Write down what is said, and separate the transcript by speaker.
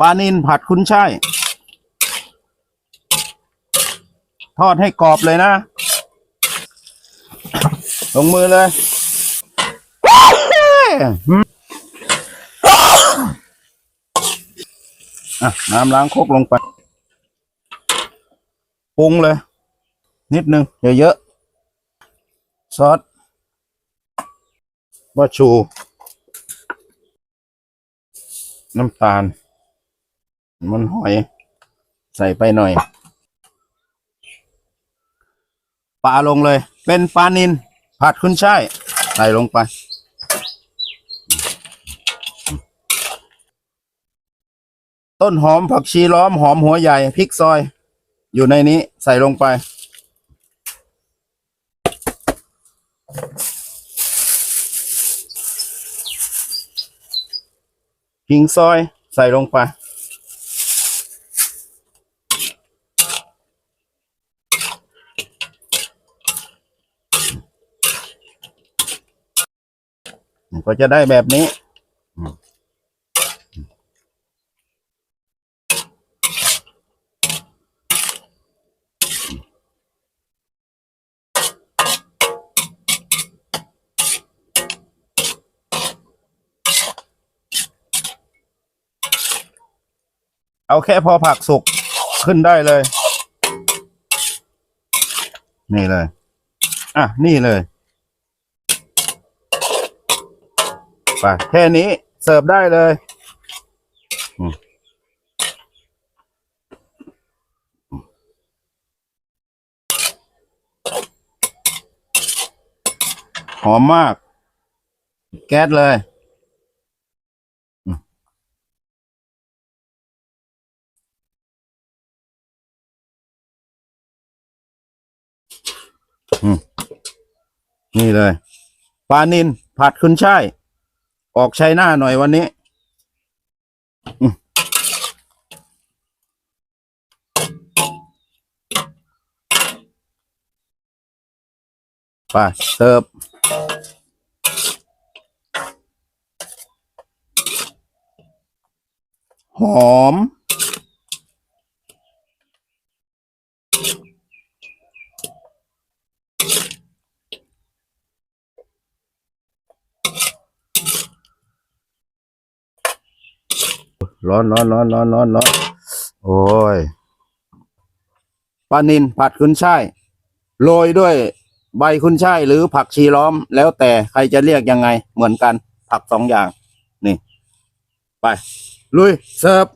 Speaker 1: ปลานินผัดคุ้นช่ายทอดให้กรอบเลยนะ ลงมือเลย น้ำล้างโคกลงไป ปรุงเลย นิดนึงเยอะๆซอสบะชู น้ำตาล มันหอย ใส่ไปหน่อย ปลาลงเลย เป็นปลานินผัดขึ้นช่ายใส่ลงไป ต้นหอมผักชีล้อมหอมหัวใหญ่พริกซอย อยู่ในนี้ใส่ลงไปหิงซอยใส่ลงไป ก็จะได้แบบนี้ เอาแค่พอผักสุกขึ้นได้เลย นี่เลย อะ นี่เลย ไปแค่นี้เสิร์ฟได้เลยหอมมาก แก๊สเลยนี่เลยปลานินผัดขึ้นช่าย ออกใช้หน้าหน่อยวันนี้ไปเสิร์ฟหอม ร้อนร้อนร้อนร้อนร้อนร้อนโอ้ยปลานินผัดขึ้นช่ายโรยด้วยใบขึ้นช่ายหรือผักชีล้อม แล้วแต่ใครจะเรียกยังไงเหมือนกัน ผักสองอย่าง นี่ ไป ลุย เสิร์ฟ